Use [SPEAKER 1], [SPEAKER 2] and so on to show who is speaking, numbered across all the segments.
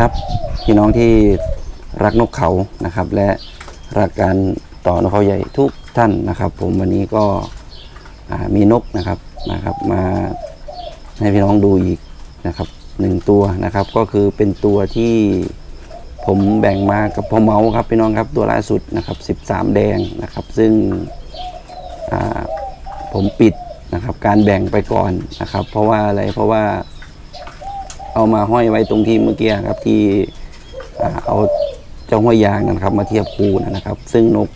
[SPEAKER 1] ครับ พี่น้องที่รักนกเขานะครับ และรักการต่อนกเขาใหญ่ทุกท่านนะครับ ผมวันนี้ก็มีนกนะครับนะครับมาให้พี่น้องดูอีกนะครับหนึ่งตัวนะครับ ก็คือเป็นตัวที่ผมแบ่งมากับพ่อเมาครับพี่น้องครับตัวล่าสุดนะครับ 13 แดงนะครับ ซึ่งผมปิดนะครับ การแบ่งไปก่อนนะครับ เพราะว่าอะไรเพราะว่า เอามาห้อยไว้ตรงที่เมื่อกี้ครับที่เอาเจ้าห้อยยางนะครับ มาเทียบคูนะครับ ซึ่งนก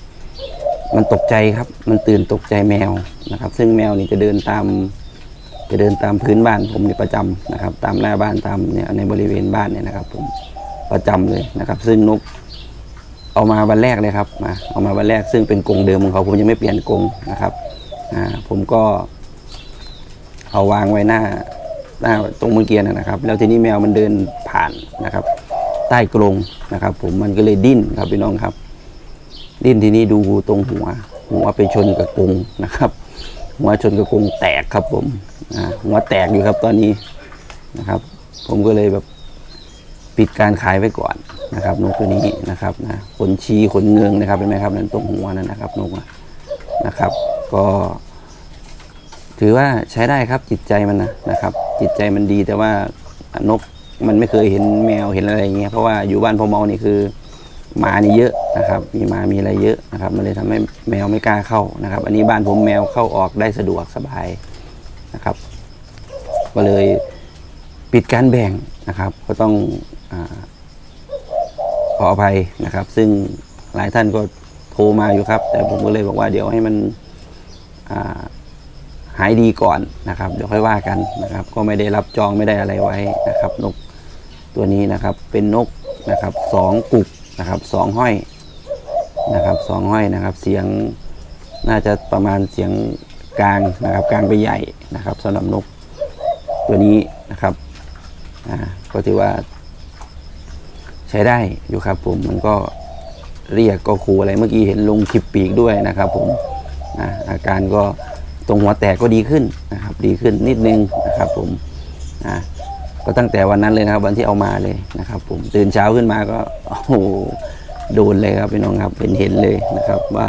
[SPEAKER 1] มันตกใจครับ มันตื่นตกใจแมวนะครับ ซึ่งแมวนี่จะเดินตาม จะเดินตามพื้นบ้านผมเนี่ยประจำนะครับ ตามหน้าบ้านตามเนี่ยในบริเวณบ้านเนี่ยนะครับ ผมประจำเลยนะครับ ซึ่งนกเอามาวันแรกเลยครับมาเอามาวันแรกซึ่งเป็นกรงเดิมของเขาผมยังไม่เปลี่ยนกรงนะครับอ่าผมก็เอาวางไว้หน้า หน้าตรงมื่อกี้นะครับ แล้วทีนี้แมวมันเดินผ่านนะครับ ใต้กรงนะครับ ผมมันก็เลยดิ้นครับพี่น้องครับ ดิ้นทีนี้ดูตรงหัว หัวไปชนกับกรงนะครับ หัวชนกับกรงแตกครับผมหัวแตกอยู่ครับตอนนี้นะครับ ผมก็เลยแบบปิดการขายไว้ก่อนนะครับนกตัวนี้นะครับนะขนชีขนเงืองนะครับเห็นไหมครับนั่นตรงหัวนั่นนะครับนกอะนะครับ ก็ ถือว่าใช้ได้ครับจิตใจมันนะนะครับ จิตใจมันดีแต่ว่านกมันไม่เคยเห็นแมวเห็นอะไรอย่างเงี้ยเพราะว่าอยู่บ้านพ่อเมานี่คือหมานี่เยอะนะครับ มีหมามีอะไรเยอะนะครับ มันเลยทำให้แมวไม่กล้าเข้านะครับ อันนี้บ้านผมแมวเข้าออกได้สะดวกสบายนะครับ ก็เลยปิดการแบ่งนะครับ ก็ต้องอขออภัยนะครับ ซึ่งหลายท่านก็โทรมาอยู่ครับ แต่ผมก็เลยบอกว่าเดี๋ยวให้มันอ่า หายดีก่อนนะครับเดี๋ยวค่อยว่ากันนะครับ ก็ไม่ได้รับจองไม่ได้อะไรไว้นะครับ นกตัวนี้นะครับเป็นนกนะครับสองกุกนะครับสองห้อยนะครับสองห้อยนะครับ เสียงน่าจะประมาณเสียงกลางนะครับ กลางไปใหญ่นะครับสำหรับนกตัวนี้นะครับอ่าก็ถือว่า ใช้ได้อยู่ครับ ผมมันก็เรียกก็คูอะไรเมื่อกี้เห็นลงคลิปปีกด้วยนะครับ ผมอ่าอาการก็ ตรงหัวแตกก็ดีขึ้นนะครับ ดีขึ้นนิดนึงนะครับผมนะก็ตั้งแต่วันนั้นเลยนะครับ วันที่เอามาเลยนะครับ ผมตื่นเช้าขึ้นมาก็โอ้โหโดนเลยครับพี่น้องครับเป็นเห็นเลยนะครับว่า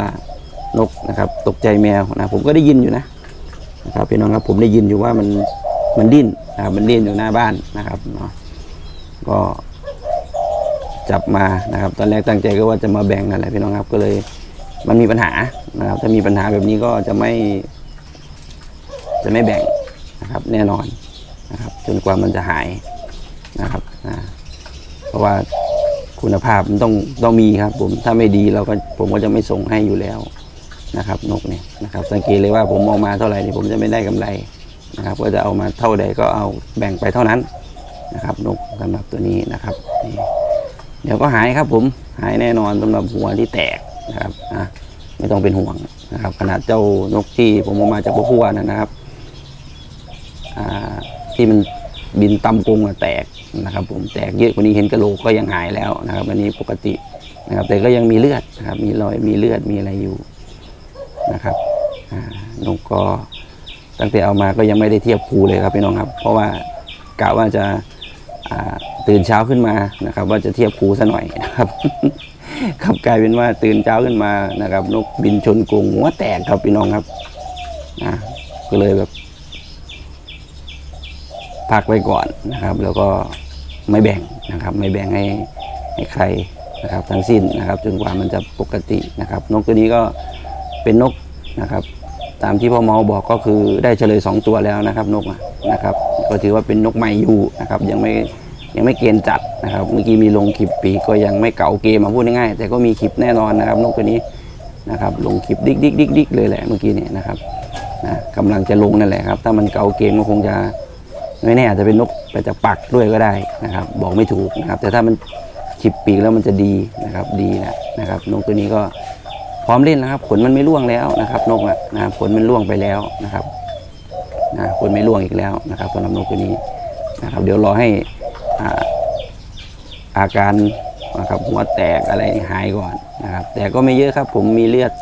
[SPEAKER 1] นกนะครับ ตกใจแมวนะผมก็ได้ยินอยู่นะนะครับพี่น้องครับผมได้ยินอยู่ว่ามันมันดิ้นนะครับมันดิ้นอยู่หน้าบ้านนะครับเนาะก็จับมานะครับ ตอนแรกตั้งใจก็ว่าจะมาแบ่งนั่นแหละพี่น้องครับก็เลย มันมีปัญหานะครับ ถ้ามีปัญหาแบบนี้ก็จะไม่ จะไม่แบ่งนะครับแน่นอนนะครับจนกว่ามันจะหายนะครับอ่าเพราะว่าคุณภาพมันต้องต้องมีครับผมถ้าไม่ดีเราก็ผมก็จะไม่ส่งให้อยู่แล้วนะครับนกเนี่ยนะครับสังเกตเลยว่าผมมองมาเท่าไหร่นี่ผมจะไม่ได้กำไรนะครับ ก็จะเอามาเท่าใดก็เอาแบ่งไปเท่านั้นนะครับ นกสำหรับตัวนี้นะครับเดี๋ยวก็หายครับผมหายแน่นอนสำหรับหัวที่แตกนะครับอะไม่ต้องเป็นห่วงนะครับ ขนาดเจ้านกที่ผมเอามาจากพวกพัวนะครับ ที่มันบินตำกงอะแตกนะครับ ผมแตกเยอะกว่านี้เห็นกระโหลกก็ยังหายแล้วนะครับ อันนี้ปกตินะครับ แต่ก็ยังมีเลือดนะครับ มีรอยมีเลือดมีอะไรอยู่นะครับนกก็ตั้งแต่เอามาก็ยังไม่ได้เทียบครูเลยครับพี่น้องครับ เพราะว่ากะว่าจะตื่นเช้าขึ้นมานะครับ ว่าจะเทียบครูซะหน่อยนะครับครับกลายเป็นว่าตื่นเช้าขึ้นมานะครับ นกบินชนกรงหัวแตกครับพี่น้องครับอ่าก็เลยแบบ พักไว้ก่อนนะครับ แล้วก็ไม่แบ่งนะครับ ไม่แบ่งให้ให้ใครนะครับ ทั้งสิ้นนะครับ จนกว่ามันจะปกตินะครับ นกตัวนี้ก็เป็นนกนะครับ ตามที่พ่อเมาบอกก็คือได้เฉลยสองตัวแล้วนะครับ นกนะครับ ก็ถือว่าเป็นนกใหม่อยู่นะครับ ยังไม่ยังไม่เกณฑ์จัดนะครับ เมื่อกี้มีลงคลิปปีกก็ยังไม่เก่าเกมมาพูดง่ายๆแต่ก็มีคลิปแน่นอนนะครับ นกตัวนี้นะครับลงคลิปดิ๊กดิ๊กดิ๊กดิ๊กเลยแหละเมื่อกี้เนี่ยนะครับนะกำลังจะลงนั่นแหละครับ ถ้ามันเก่าเกมก็คงจะ ไม่แน่อาจจะเป็นนกไปจากปักด้วยก็ได้นะครับ บอกไม่ถูกนะครับ แต่ถ้ามันฉิบปีกแล้วมันจะดีนะครับดีนะนะครับ นกตัวนี้ก็พร้อมเล่นนะครับ ขนมันไม่ร่วงแล้วนะครับนกอะนะขนมันร่วงไปแล้วนะครับนะขนไม่ร่วงอีกแล้วนะครับสำหรับนกตัวนี้นะครับ เดี๋ยวรอให้อาอาการนะครับหัวแตกอะไรหายก่อนนะครับ แต่ก็ไม่เยอะครับ ผมมีเลือด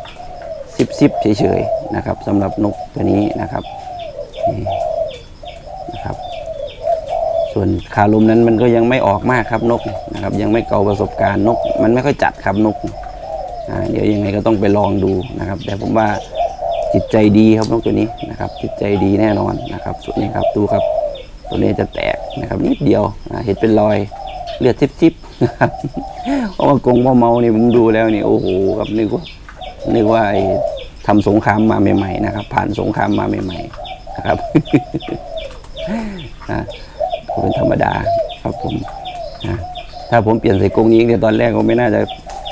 [SPEAKER 1] ซิบๆเฉยๆนะครับสำหรับนกตัวนี้นะครับ ส่วนคาลมนั้นมันก็ยังไม่ออกมากครับนกนะครับ ยังไม่เก่าประสบการณ์นก มันไม่ค่อยจัดครับนกเดี๋ยวยังไงก็ต้องไปลองดูนะครับ แต่ผมว่าจิตใจดีครับนกตัวนี้นะครับ จิตใจดีแน่นอนนะครับส่วนนี้ครับดูครับ ตัวนี้จะแตกนะครับนิดเดียวเห็นเป็นรอยเลือดทิบๆนะครับเพราะว่ากรงพ่อเมานี่ผมดูแล้วนี่โอ้โหครับนึกว่านึกว่าไอ้ทำสงครามมาใหม่ๆนะครับ ผ่านสงครามมาใหม่ ๆ นะครับ เป็นธรรมดาครับผมนะถ้าผมเปลี่ยนใส่กรงนี้เนี่ยตอนแรกก็ไม่น่าจะ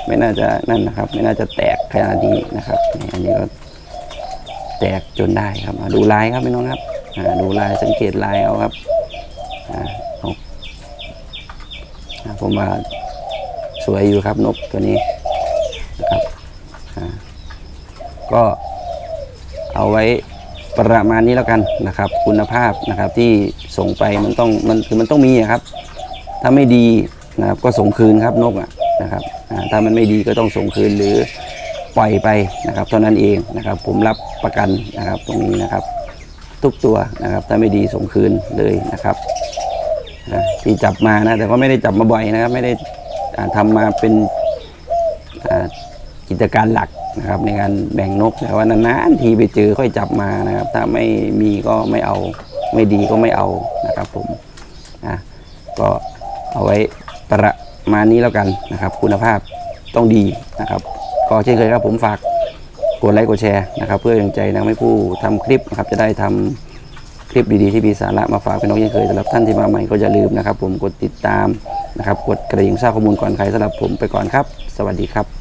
[SPEAKER 1] ไม่น่าจะนั่นนะครับ ไม่น่าจะแตกขนาดนี้นะครับนี่อันนี้ก็แตกจนได้ครับดูลายครับพี่น้องครับดูลายสังเกตลายเอาครับผมว่าสวยอยู่ครับนกตัวนี้นะครับก็เอาไว้ ประมาณนี้แล้วกันนะครับ คุณภาพนะครับที่ส่งไปมันต้องมันคือมันต้องมีครับ ถ้าไม่ดีนะครับก็ส่งคืนครับนกอะนะครับถ้ามันไม่ดีก็ต้องส่งคืนหรือปล่อยไปนะครับเท่านั้นเองนะครับ ผมรับประกันนะครับตรงนี้นะครับ ทุกตัวนะครับ ถ้าไม่ดีส่งคืนเลยนะครับนะที่จับมานะแต่ก็ไม่ได้จับมาบ่อยนะครับ ไม่ได้อ่าทำมาเป็นอ่า กิจการหลักนะครับ ในการแบ่งนกแต่ว่านานๆทีไปเจอค่อยจับมานะครับ ถ้าไม่มีก็ไม่เอา ไม่ดีก็ไม่เอานะครับผมนะก็เอาไว้ประมาณนี้แล้วกันนะครับ คุณภาพต้องดีนะครับ ก็เช่นเคยครับผมฝากกดไลค์กดแชร์นะครับ เพื่อเป็นกำลังใจนะให้ผู้ทำคลิปนะครับ จะได้ทำคลิปดีๆที่มีสาระมาฝากพี่น้องเช่นเคยสำหรับท่านที่มาใหม่ก็อย่าลืมนะครับ ผมกดติดตามนะครับ กดกระดิ่งทราบข้อมูลก่อนใครสำหรับผมไปก่อนครับ สวัสดีครับ